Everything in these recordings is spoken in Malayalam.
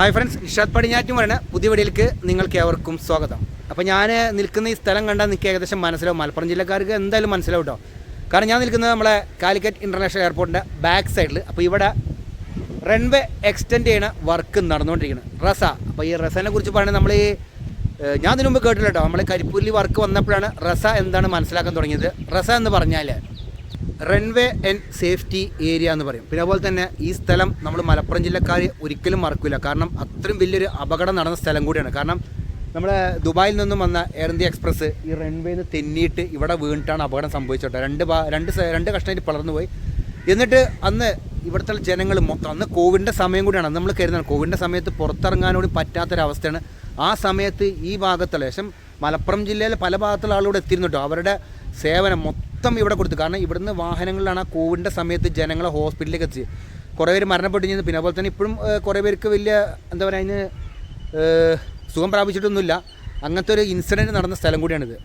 ഹായ് ഫ്രണ്ട്സ് ഇഷാദ് പടിഞ്ഞാറ്റും പറയുന്ന പുതിയ വീടിലേക്ക് നിങ്ങൾക്ക് ഏവർക്കും സ്വാഗതം. അപ്പോൾ ഞാൻ നിൽക്കുന്ന ഈ സ്ഥലം കണ്ടാൽ നിങ്ങൾക്ക് ഏകദേശം മനസ്സിലാവും. മലപ്പുറം ജില്ലക്കാർക്ക് എന്തായാലും മനസ്സിലാവും കേട്ടോ കാരണം ഞാൻ നിൽക്കുന്നത് നമ്മളെ കാലിക്കറ്റ് ഇന്റർനാഷണൽ എയർപോർട്ടിന്റെ ബാക്ക് സൈഡിൽ അപ്പോൾ ഇവിടെ റൺവേ എക്സ്റ്റെൻഡ് ചെയ്യണ വർക്ക് നടന്നുകൊണ്ടിരിക്കുന്നത് റസ. അപ്പോൾ ഈ റസനെ കുറിച്ച് പറയുന്നത് നമ്മൾ ഈ ഞാൻ ഇതിനു മുമ്പ് കേട്ടില്ല കേട്ടോ. നമ്മൾ കരിപ്പൂരിൽ വർക്ക് വന്നപ്പോഴാണ് റസ എന്താണ് മനസ്സിലാക്കാൻ തുടങ്ങിയത്. റസ എന്ന് പറഞ്ഞാൽ റൺവേ ആൻഡ് സേഫ്റ്റി ഏരിയ എന്ന് പറയും. പിന്നെ അതുപോലെ തന്നെ ഈ സ്ഥലം നമ്മൾ മലപ്പുറം ജില്ലക്കാർ ഒരിക്കലും മറക്കില്ല കാരണം അത്രയും വലിയൊരു അപകടം നടന്ന സ്ഥലം കൂടിയാണ്. കാരണം നമ്മുടെ ദുബായിൽ നിന്നും വന്ന എയർ ഇന്ത്യ എക്സ്പ്രസ് ഈ റൺവേയിൽ നിന്ന് തെന്നിയിട്ട് ഇവിടെ വീണിട്ടാണ് അപകടം സംഭവിച്ചോട്ടെ രണ്ട് രണ്ട് രണ്ട് കഷ്ണമായിട്ട് പളർന്നു പോയി. എന്നിട്ട് അന്ന് ഇവിടുത്തെ ജനങ്ങൾ മൊത്തം അന്ന് കോവിഡിന്റെ സമയം കൂടിയാണ്. നമ്മൾ കരുതുന്നത് കോവിഡിന്റെ സമയത്ത് പുറത്തിറങ്ങാനോട് പറ്റാത്തൊരവസ്ഥയാണ് ആ സമയത്ത് ഈ ഭാഗത്തുള്ള ശേഷം മലപ്പുറം ജില്ലയിലെ പല ഭാഗത്തുള്ള ആളുകൾ എത്തിയിരുന്നു കേട്ടോ. അവരുടെ സേവനം മൊത്തം ഇവിടെ കൊടുത്തു. കാരണം ഇവിടുന്ന് വാഹനങ്ങളിലാണ് കോവിഡിന്റെ സമയത്ത് ജനങ്ങളെ ഹോസ്പിറ്റലിലേക്ക് എത്തിച്ചത്. കുറേ പേര് മരണപ്പെട്ടിരുന്നു പിന്നെ അതുപോലെ തന്നെ ഇപ്പോഴും കുറേ പേർക്ക് വലിയ എന്താ പറയുക അതിന് സുഖം പ്രാപിച്ചിട്ടൊന്നുമില്ല. അങ്ങനത്തെ ഒരു ഇൻസിഡന്റ് നടന്ന സ്ഥലം കൂടിയാണിത്.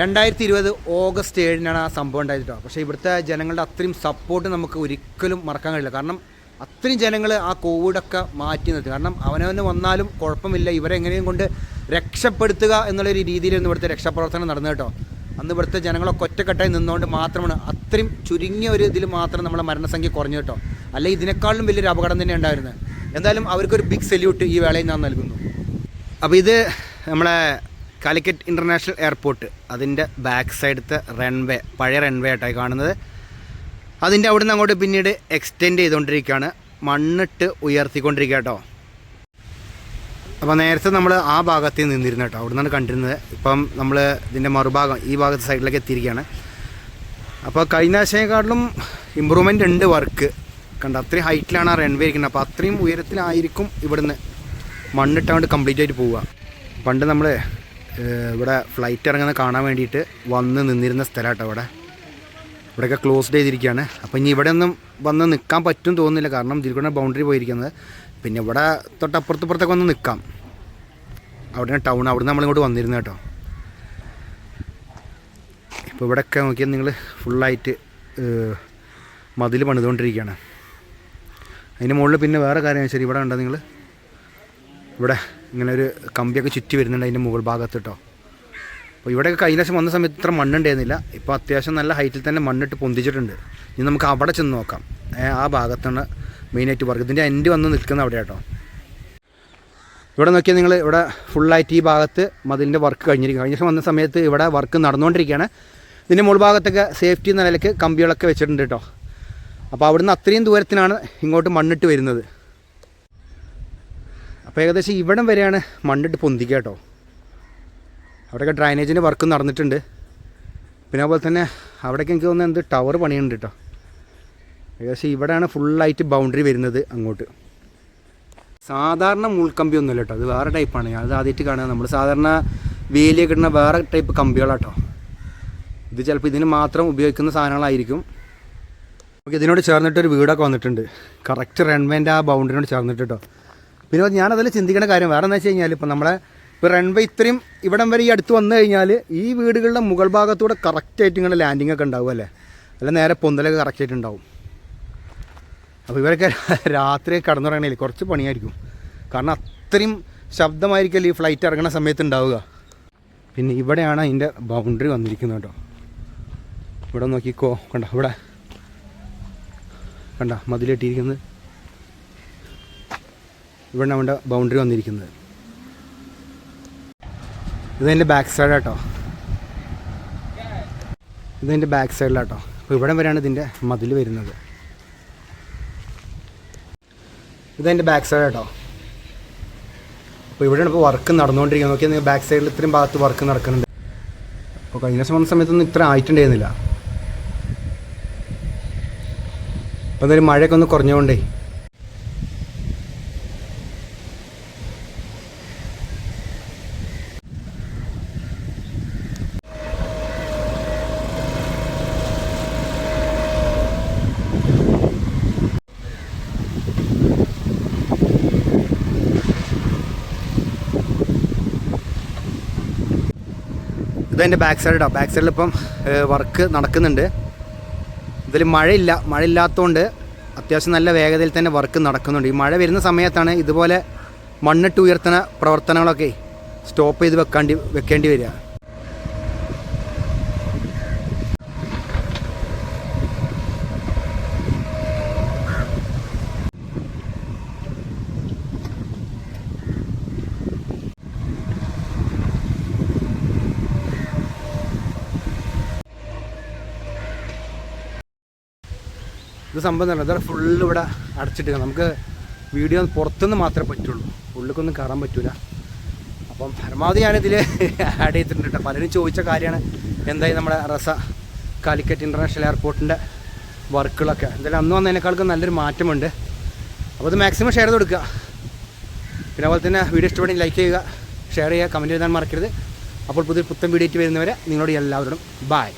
രണ്ടായിരത്തി ഇരുപത് ഓഗസ്റ്റ് ഏഴിനാണ് ആ സംഭവം ഉണ്ടായിട്ടോ പക്ഷേ ഇവിടുത്തെ ജനങ്ങളുടെ അത്രയും സപ്പോർട്ട് നമുക്ക് ഒരിക്കലും മറക്കാൻ കഴിയില്ല. കാരണം അത്രയും ജനങ്ങൾ ആ കോവിഡൊക്കെ മാറ്റി നിർത്തി. കാരണം അവനവന് വന്നാലും കുഴപ്പമില്ല. ഇവരെ എങ്ങനെയും കൊണ്ട് രക്ഷപ്പെടുത്തുക എന്നുള്ളൊരു രീതിയിലായിരുന്നു ഇവിടുത്തെ രക്ഷാപ്രവർത്തനം നടന്നു കേട്ടോ അന്ന് ഇവിടുത്തെ ജനങ്ങളൊക്കെ ഒറ്റക്കെട്ടായി നിന്നുകൊണ്ട് മാത്രമാണ് അത്രയും ചുരുങ്ങിയ ഒരു ഇതിൽ മാത്രം നമ്മളെ മരണസംഖ്യ കുറഞ്ഞു കേട്ടോ. അല്ലെ ഇതിനേക്കാളും വലിയൊരു അപകടം തന്നെ ഉണ്ടായിരുന്നത്. എന്തായാലും അവർക്കൊരു ബിഗ് സല്യൂട്ട് ഈ വേളയിൽ ഞാൻ നൽകുന്നു. അപ്പോൾ ഇത് നമ്മളെ കാലിക്കറ്റ് ഇന്റർനാഷണൽ എയർപോർട്ട് അതിന്റെ ബാക്ക് സൈഡത്തെ റൺവേ പഴയ റൺവേ ആയിട്ടായി കാണുന്നത്. അതിന്റെ അവിടെ നിന്ന് അങ്ങോട്ട് പിന്നീട് എക്സ്റ്റെൻഡ് ചെയ്തുകൊണ്ടിരിക്കുകയാണ്. മണ്ണിട്ട് ഉയർത്തിക്കൊണ്ടിരിക്കുക കേട്ടോ. അപ്പോൾ നേരത്തെ നമ്മൾ ആ ഭാഗത്ത് നിന്നിരുന്നു കേട്ടോ. അവിടെ നിന്നാണ് കണ്ടിരുന്നത്. ഇപ്പം നമ്മൾ ഇതിന്റെ മറുഭാഗം ഈ ഭാഗത്തെ സൈഡിലേക്ക് എത്തിയിരിക്കുകയാണ്. അപ്പോൾ കഴിഞ്ഞ ആഴ്ചയെക്കാട്ടിലും ഇമ്പ്രൂവ്മെന്റ് ഉണ്ട് വർക്ക് കണ്ട? അത്രയും ഹൈറ്റിലാണ് ആ റൺവേ ഇരിക്കുന്നത്. അപ്പോൾ അത്രയും ഉയരത്തിലായിരിക്കും ഇവിടുന്ന് മണ്ണിട്ടാണ്ട് കംപ്ലീറ്റ് ആയിട്ട് പോവുക. പണ്ട് നമ്മൾ ഇവിടെ ഫ്ലൈറ്റ് ഇറങ്ങുന്നത് കാണാൻ വേണ്ടിയിട്ട് വന്ന് നിന്നിരുന്ന സ്ഥലമാട്ടോ അവിടെ. ഇവിടെയൊക്കെ ക്ലോസ്ഡ് ചെയ്തിരിക്കുകയാണ്. അപ്പോൾ ഇനി ഇവിടെ ഒന്നും വന്ന് നിൽക്കാൻ പറ്റും തോന്നുന്നില്ല. കാരണം കൂടെ ബൗണ്ടറി പോയിരിക്കുന്നത്. പിന്നെ ഇവിടെ തൊട്ടപ്പുറത്തപ്പുറത്തൊക്കെ വന്ന് നിൽക്കാം. അവിടെ ടൗൺ അവിടെ നിന്ന് നമ്മളിങ്ങോട്ട് വന്നിരുന്നു കേട്ടോ. ഇപ്പോൾ ഇവിടെയൊക്കെ നോക്കിയാൽ നിങ്ങൾ ഫുള്ളായിട്ട് മതിൽ പണിതുകൊണ്ടിരിക്കുകയാണ്. അതിന്റെ മുകളിൽ പിന്നെ വേറെ കാര്യം ശരി ഇവിടെ ഉണ്ടോ നിങ്ങൾ? ഇവിടെ ഇങ്ങനെ ഒരു കമ്പിയൊക്കെ ചുറ്റി വരുന്നുണ്ട് അതിന്റെ മുകൾ ഭാഗത്ത് കേട്ടോ. അപ്പോൾ ഇവിടെയൊക്കെ കഴിഞ്ഞ പ്രാവശ്യം വന്ന സമയത്ത് ഇത്ര മണ്ണുണ്ടായിരുന്നില്ല. ഇപ്പോൾ അത്യാവശ്യം നല്ല ഹൈറ്റിൽ തന്നെ മണ്ണിട്ട് പൊന്തിച്ചിട്ടുണ്ട്. ഇനി നമുക്ക് അവിടെ ചെന്ന് നോക്കാം. ആ ഭാഗത്താണ് മെയിനായിട്ട് വർക്ക് ഇതിന്റെ എൻഡ് വന്ന് നിൽക്കുന്ന അവിടെ കേട്ടോ ഇവിടെ നോക്കിയാൽ നിങ്ങൾ ഇവിടെ ഫുള്ളായിട്ട് ഈ ഭാഗത്ത് മതിലിന്റെ വർക്ക് കഴിഞ്ഞിരിക്കും കഴിഞ്ഞ വന്ന സമയത്ത് ഇവിടെ വർക്ക് നടന്നുകൊണ്ടിരിക്കുകയാണ്. ഇതിന്റെ മുൾഭാഗത്തൊക്കെ സേഫ്റ്റി എന്ന നിലയ്ക്ക് കമ്പികളൊക്കെ വെച്ചിട്ടുണ്ട് കേട്ടോ അപ്പോൾ അവിടുന്ന് അത്രയും ദൂരത്തിനാണ് ഇങ്ങോട്ട് മണ്ണിട്ട് വരുന്നത്. അപ്പോൾ ഏകദേശം ഇവിടം വരെയാണ് മണ്ണിട്ട് പൊന്തിക്കുക കേട്ടോ അവിടെയൊക്കെ ഡ്രൈനേജിന്റെ വർക്ക് നടന്നിട്ടുണ്ട്. പിന്നെ അതുപോലെ തന്നെ അവിടേക്ക് എനിക്ക് തോന്നുന്നത് എന്ത് ടവർ പണിയുണ്ട് കേട്ടോ ഏകദേശം ഇവിടെയാണ് ഫുള്ളായിട്ട് ബൗണ്ടറി വരുന്നത് അങ്ങോട്ട്. സാധാരണ മുൾക്കമ്പി ഒന്നുമില്ല കേട്ടോ. അത് വേറെ ടൈപ്പാണ് അത് ആദ്യമായിട്ട് കാണുക നമ്മൾ സാധാരണ വേലിയൊക്കെ ഇടുന്ന വേറെ ടൈപ്പ് കമ്പികളാട്ടോ. ഇത് ചിലപ്പോൾ ഇതിന് മാത്രം ഉപയോഗിക്കുന്ന സാധനങ്ങളായിരിക്കും. നമുക്ക് ഇതിനോട് ചേർന്നിട്ടൊരു വീടൊക്കെ വന്നിട്ടുണ്ട്. കറക്റ്റ് റൺവേന്റെ ആ ബൗണ്ടറിനോട് ചേർന്നിട്ട് കേട്ടോ. പിന്നെ ഞാനതിൽ ചിന്തിക്കേണ്ട കാര്യം വേറെ എന്താ വെച്ച് കഴിഞ്ഞാൽ ഇപ്പം നമ്മളെ ഇപ്പോൾ റൺവേ ഇത്രയും ഇവിടം വരെ ഈ അടുത്ത് വന്നു കഴിഞ്ഞാൽ ഈ വീടുകളുടെ മുകൾ ഭാഗത്തൂടെ കറക്റ്റായിട്ട് ഇങ്ങനെ ലാൻഡിംഗ് ഒക്കെ ഉണ്ടാവും അല്ലേ? അല്ല നേരെ പൊന്തലൊക്കെ കറക്റ്റായിട്ട് ഉണ്ടാവും. അപ്പോൾ ഇവരൊക്കെ രാത്രി കടന്നുറങ്ങണേൽ കുറച്ച് പണിയായിരിക്കും. കാരണം അത്രയും ശബ്ദമായിരിക്കല്ലേ ഈ ഫ്ലൈറ്റ് ഇറങ്ങുന്ന സമയത്ത് ഉണ്ടാവുക. പിന്നെ ഇവിടെയാണ് അതിന്റെ ബൗണ്ടറി വന്നിരിക്കുന്നത് കേട്ടോ. ഇവിടെ നോക്കിക്കോ കണ്ട? ഇവിടെ. കണ്ട? മതിലെട്ടിയിരിക്കുന്നത്. ഇവിടെ അവന്റെ ബൗണ്ടറി വന്നിരിക്കുന്നത്. ഇതെന്റെ ബാക്ക് സൈഡാട്ടോ ഇതെന്റെ ബാക്ക് സൈഡിലാട്ടോ അപ്പോൾ ഇവിടെ വരെയാണ് ഇതിന്റെ മതിൽ വരുന്നത്. ഇതെന്റെ ബാക്ക് സൈഡ് കേട്ടോ അപ്പോൾ ഇവിടെയാണ് ഇപ്പോൾ വർക്ക് നടന്നുകൊണ്ടിരിക്കുന്നത്. നോക്കിയാൽ നിങ്ങൾ ബാക്ക് സൈഡിൽ ഇത്രയും ഭാഗത്ത് വർക്ക് നടക്കുന്നുണ്ട്. അപ്പോൾ കഴിഞ്ഞ ദിവസം വന്ന സമയത്തൊന്നും ഇത്ര ആയിട്ടുണ്ടായിരുന്നില്ല. അപ്പോൾ എന്തായാലും മഴയൊക്കെ ഒന്ന് കുറഞ്ഞുകൊണ്ടേ ഇതെന്റെ ബാക്ക് സൈഡ് ബാക്ക് സൈഡിൽ ഇപ്പം വർക്ക് നടക്കുന്നുണ്ട്. ഇതിൽ മഴയില്ല. മഴ ഇല്ലാത്തതുകൊണ്ട് അത്യാവശ്യം നല്ല വേഗതയിൽ തന്നെ വർക്ക് നടക്കുന്നുണ്ട്. ഈ മഴ വരുന്ന സമയത്താണ് ഇതുപോലെ മണ്ണിട്ട് ഉയർത്തുന്ന പ്രവർത്തനങ്ങളൊക്കെ സ്റ്റോപ്പ് ചെയ്ത് വെക്കാണ്ടി വെക്കേണ്ടി വരിക. ഇത് സംഭവം തന്നെ ഫുള്ള് ഇവിടെ അടച്ചിട്ട് നമുക്ക് വീഡിയോ പുറത്തുനിന്ന് മാത്രമേ പറ്റുള്ളൂ. ഉള്ളിലേക്കൊന്നും കയറാൻ പറ്റൂല. അപ്പം പരമാവധി ഞാനിതിൽ ആഡ് ചെയ്തിട്ടുണ്ട് കേട്ടോ പലരും ചോദിച്ച കാര്യമാണ് എന്തായി നമ്മുടെ റസ കാലിക്കറ്റ് ഇന്റർനാഷണൽ എയർപോർട്ടിന്റെ വർക്കുകളൊക്കെ. എന്തായാലും അന്ന് വന്നതിനേക്കാൾക്ക് നല്ലൊരു മാറ്റമുണ്ട്. അപ്പോൾ അത് മാക്സിമം ഷെയർ ചെയ്ത് കൊടുക്കുക. പിന്നെ അതുപോലെ തന്നെ വീഡിയോ ഇഷ്ടപ്പെടുന്ന ലൈക്ക് ചെയ്യുക ഷെയർ ചെയ്യുക കമന്റ് എഴുതാൻ മറക്കരുത്. അപ്പോൾ പുതിയ പുത്തൻ വീഡിയോ വരുന്നവരെ നിങ്ങളോട് എല്ലാവരോടും ബായ്